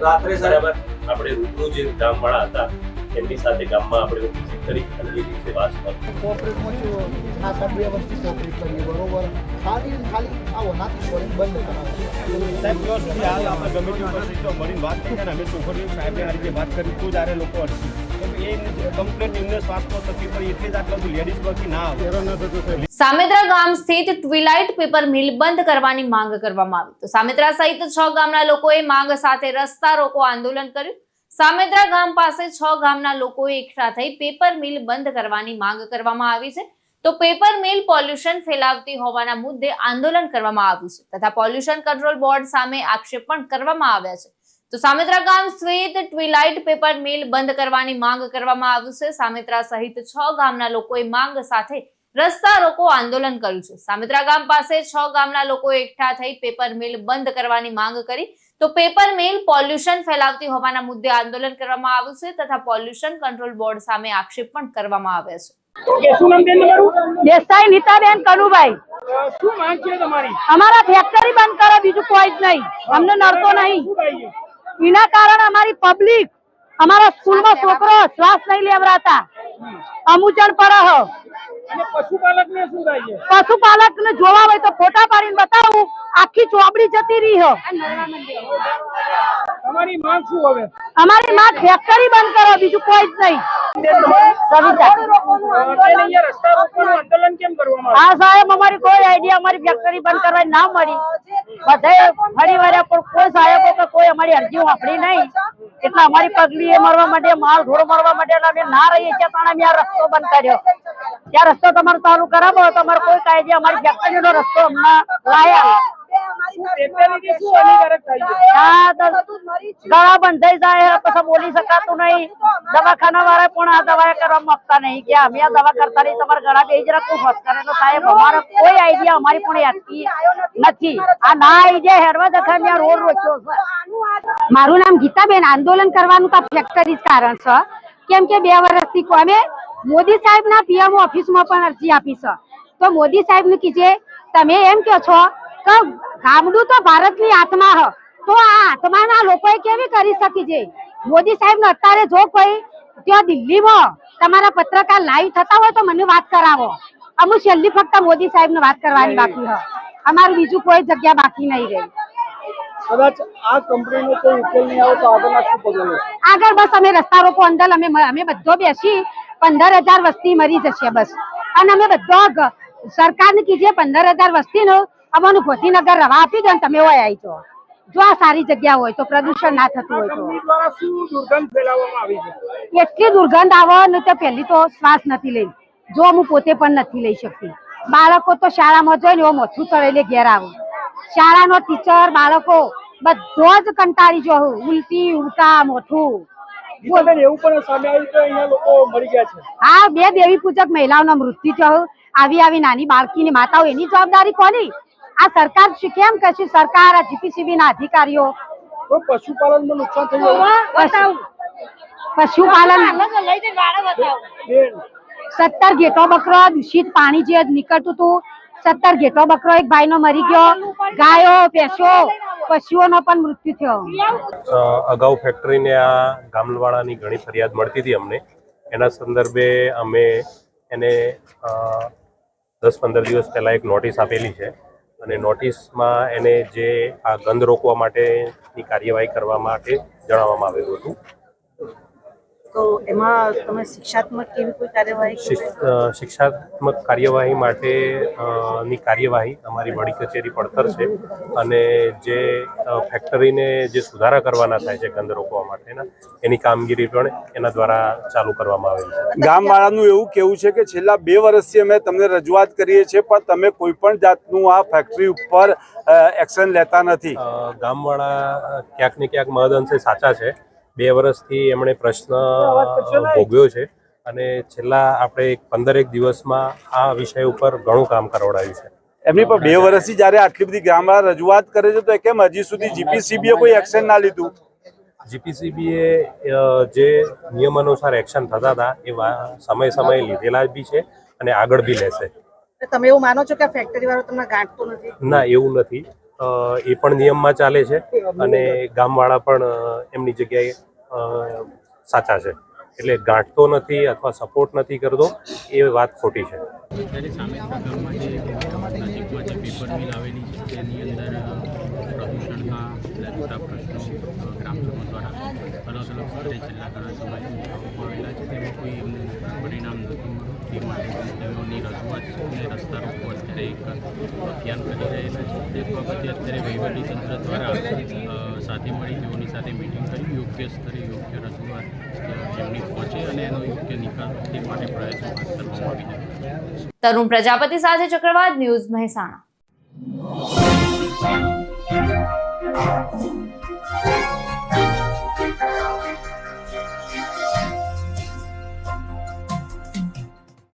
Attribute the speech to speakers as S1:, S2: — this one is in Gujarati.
S1: રાત્રે
S2: બરાબર? આપણે રૂબરૂ જે ગામવાળા હતા એમની સાથે ગામમાં આપણે વિઝિટ કરી અને એ વિશે વાત કરી.
S3: કોઓપરેટમાં છું આ સભ્ય વસ્તુ કોઓપરેટ કરીએ બરોબર? ખાલી ખાલી આવો નાખ કરીને બંધ કરાવો.
S4: સાહેબ જો સુધી હાલ આપણે ગમે તે પરિસ્થિતિઓ મળીને વાત કરી અને અમે ચોખડીઓ સાહેબને આ રીતે વાત કરી તો જ્યારે લોકો અટકી કેમ એ કમ્પ્લેટ એમને શ્વાસમાં તકલીફ પડી એટલે જ આટલા બધું લેડીઝ ન આવે. હેરાન ન થતું સાહેબ.
S5: સામેત્રા ગામ સ્થિત ટ્વિલાઇટ પેપર મિલ બંધ કરવાની માંગ કરવામાં આવી. તો સામેત્રા સહિત છ ગામના લોકોએ માંગ સાથે રસ્તા રોકો આંદોલન કર્યું. સામેત્રા ગામ પાસે છ ગામના લોકોએ એકઠા થઈ પેપર મિલ બંધ કરવાની માંગ કરવામાં આવી છે. તો પેપર મિલ પોલ્યુશન ફેલાવતી હોવાના મુદ્દે આંદોલન કરવામાં આવ્યું છે તથા પોલ્યુશન કંટ્રોલ બોર્ડ સામે આક્ષેપ પણ કરવામાં આવ્યા છે. તો સામેત્રા ગામ શ્વેત ટ્વિલાઇટ પેપર મિલ બંધ કરવાની માંગ કરવામાં આવ્યું છે. સામેત્રા સહિત છ ગામના લોકોએ માંગ સાથે રસ્તા રોકો આંદોલન કર્યું છે. સામેત્રા ગામ પાસે છ ગામના લોકો એકઠા થઈ પેપર મિલ બંધ કરવાની માંગ કરી તો પેપર મેલ પોલ્યુશન ફેલાવતી હોવાના મુદ્દે આંદોલન કરવામાં આવ્યું છે તથા પોલ્યુશન કંટ્રોલ બોર્ડ સામે આક્ષેપ પણ કરવામાં આવ્યા છે.
S6: શું નામ બેન તમારું?
S7: દેસાઈ નીતાબેન કનુભાઈ.
S6: અ, શું માંગ છે તમારી?
S7: અમારા ફેક્ટરી બંધ કરો બીજું કોઈ જ નહીં. અમને નડતો નહીં.
S6: શું થાય છે?
S7: એના કારણે અમારી પબ્લિક અમારા સ્કૂલમાં છોકરો શ્વાસ નહીં લેવડાતા. અમુચણ પર હ
S6: અને પશુપાલક ને શું થાય છે?
S7: પશુપાલક ને જોવા હોય તો ફોટા પાડીને બતાવું. આખી ચોપડી જતી રહી હો.
S6: અમારી માંગ શું હવે?
S7: અમારી માં ફેક્ટરી બંધ કરો બીજું કોઈ જ નહીં. હા સાહેબ અમારી કોઈ આઈડિયા અમારી ફેક્ટરી બંધ કરવાની ના મળી. બધે ફરી વર્યા પણ કોઈ સાહેબો કે કોઈ અમારી અરજી વાપરી નહીં. એટલે અમારી પગલી એ મરવા માટે માલ ઢોર મરવા માટે અમે ના રહીએ છીએ પણ અમે આ રસ્તો બંધ કર્યો. ત્યાં રસ્તો તમારે ચાલુ કરાવો તમારો કોઈ કાયદે અમારી ફેક્ટરીનો રસ્તો અમને લાયા. આ તો ગળા બંધ થઈ જાય પછી બોલી શકાતું નહીં. દવાખાના વાળા પણ આ દવા કરવા માંગતા નહીં કે અમે આ દવા કરતા નહીં તમારા ગળા બે જરા ખૂબ હસ કરે. તો સાહેબ અમારો કોઈ આઈડિયા અમારી પણ યાદતી નથી. આ ના આઈડિયા હેરવા જતા મેં રોડ રોક્યો છે. મારું નામ ગીતાબેન. આંદોલન કરવાનું તો ફેક્ટરી કારણ છે. કેમ કે બે વર્ષથી અમે મોદી સાહેબ ના પીએમ ઓફિસમાં પણ અરજી આપી છે. તો મોદી સાહેબનું કીજે તમે એમ કહો છો કે ગામડું તો ભારતની આત્મા હ. તો આ આત્માના લોકોએ કેવી કરી શકી છે? મોદી સાહેબ અત્યારે જો કોઈ ત્યાં દિલ્હીમાં તમારા પત્રકાર લાઈવ થતા હોય તો મને વાત કરાવો. અમુક છેલ્લી ફક્ત મોદી સાહેબ વાત કરવાની બાકી હ. અમારું બીજું કોઈ જગ્યા બાકી નહીં રહી.
S3: કદાચ આ કંપનીનો કોઈ ઉકેલ નહીં આવે તો આગળના શું પગલું?
S7: આગળ બસ અમે રસ્તા રોકો અંદર અમે અમે બધો બેસી પંદર હજાર વસ્તી મરી જશે બસ. અને અમે બધો સરકાર સરકારને કીધે પંદર હજાર વસ્તી નો અમારું ગોધીનગર રવા આપી દો ને તમે હોય આવી જાઓ. જો આ સારી જગ્યા હોય તો પ્રદૂષણ ના થતું હોય તો. એટલી દુર્ગંધ આવે ને તો પહેલી તો શ્વાસ નથી લઈ. જો હું પોતે પણ નથી લઈ શકતી. બાળકો તો શાળામાં જોઈ ને એવો મોથું ચડેલે ઘેર આવું. શાળાનો ટીચર બાળકો બધો જ કંટાળી જો ઉલટી ઉલટા મોથું. હા બે દેવી પૂજક મહિલાઓના મૃત્યુ થયું. આવી આવી નાની બાળકીની માતાઓ એની જવાબદારી કોની? આ સરકાર કેમ કેમ છે સરકાર આ જીપીસીબી ના અધિકારીઓ.
S3: પશુપાલન પશુપાલનમાં નુકસાન થયું?
S7: પશુપાલન સત્તર ઘેટો બકરો દૂષિત પાણી જે નીકળતું હતું સત્તર ઘેટો બકરો એક ભાઈનો મરી ગયો. ગાયો ભેંસો પશુઓનો પણ મૃત્યુ થયો.
S2: અગાઉ ફેક્ટરીને આ ગામવાળાની ઘણી ફરિયાદ મળતી હતી અમને. એના સંદર્ભે અમે એને અ, દસ પંદર દિવસ પહેલાં એક નોટિસ આપેલી છે. અને નોટિસમાં એને જે આ ગંધ રોકવા માટેની કાર્યવાહી કરવા માટે જણાવવામાં આવેલું હતું.
S8: તો એમાં તમે શિક્ષાત્મક કેવી કોઈ કાર્યવાહી
S2: શિક્ષાત્મક માટે ની કાર્યવાહી અમારી વડી કચેરી પડતર છે. અને જે ફેક્ટરીને જે સુધારા કરવાના થાય છે ગંધ રોકવા માટેના એની કામગીરી પણ એના દ્વારા ચાલુ કરવામાં આવેલી છે.
S9: ગામવાળાનું એવું કેવું છે કે છેલ્લા બે વર્ષથી અમે તમને રજૂઆત કરીએ છીએ પણ તમે કોઈ પણ જાતનું આ ફેક્ટરી ઉપર એક્શન લેતા નથી.
S2: ગામવાળા ક્યાંક ને ક્યાંક મહદઅંશે સાચા છે. બે વર્ષથી એમણે પ્રશ્ન ભોગવ્યો છે. અને છેલ્લા આપણે એક પંદરેક દિવસમાં આ વિષય ઉપર ઘણું કામ કરવડાવ્યું છે.
S9: એમની પણ બે વર્ષથી જ્યારે આટલી બધી ગામવાળા રજૂઆત કરે છે તો કેમ હજી સુધી જીપીસીબીએ કોઈ એક્શન ના લીધું?
S2: જીપીસીબીએ જે નિયમ અનુસાર એક્શન થતા હતા એ સમય સમયે લીધેલા બી છે અને આગળ બી લેશે.
S8: તમે એવું માનો છો કે ફેક્ટરી વાળો તમને ગાંઠતો નથી?
S2: ના એવું નથી. એ પણ નિયમમાં ચાલે છે અને ગામવાળા પણ એમની જગ્યાએ સાચા છે. એટલે ગાંઠતો નથી અથવા સપોર્ટ નથી કરતો, એ વાત ખોટી છે.
S1: ગ્રામજનો દ્વારા તેઓની રજૂઆત અને રસ્તા રોકો અત્યારે એક અભિયાન કરી રહેલા છે. તે બાબતે અત્યારે વહીવટીતંત્ર દ્વારા સાથે મળી તેઓની સાથે મિટિંગ કરી યોગ્ય સ્તરે યોગ્ય રજૂઆત એમની પહોંચે અને એનો યોગ્ય નિકાલ તે માટે પ્રયત્નો કરવામાં આવી રહ્યા
S5: તરુણ પ્રજાપતિ સાથે ચક્રવાત ન્યૂઝ મહેસાણા.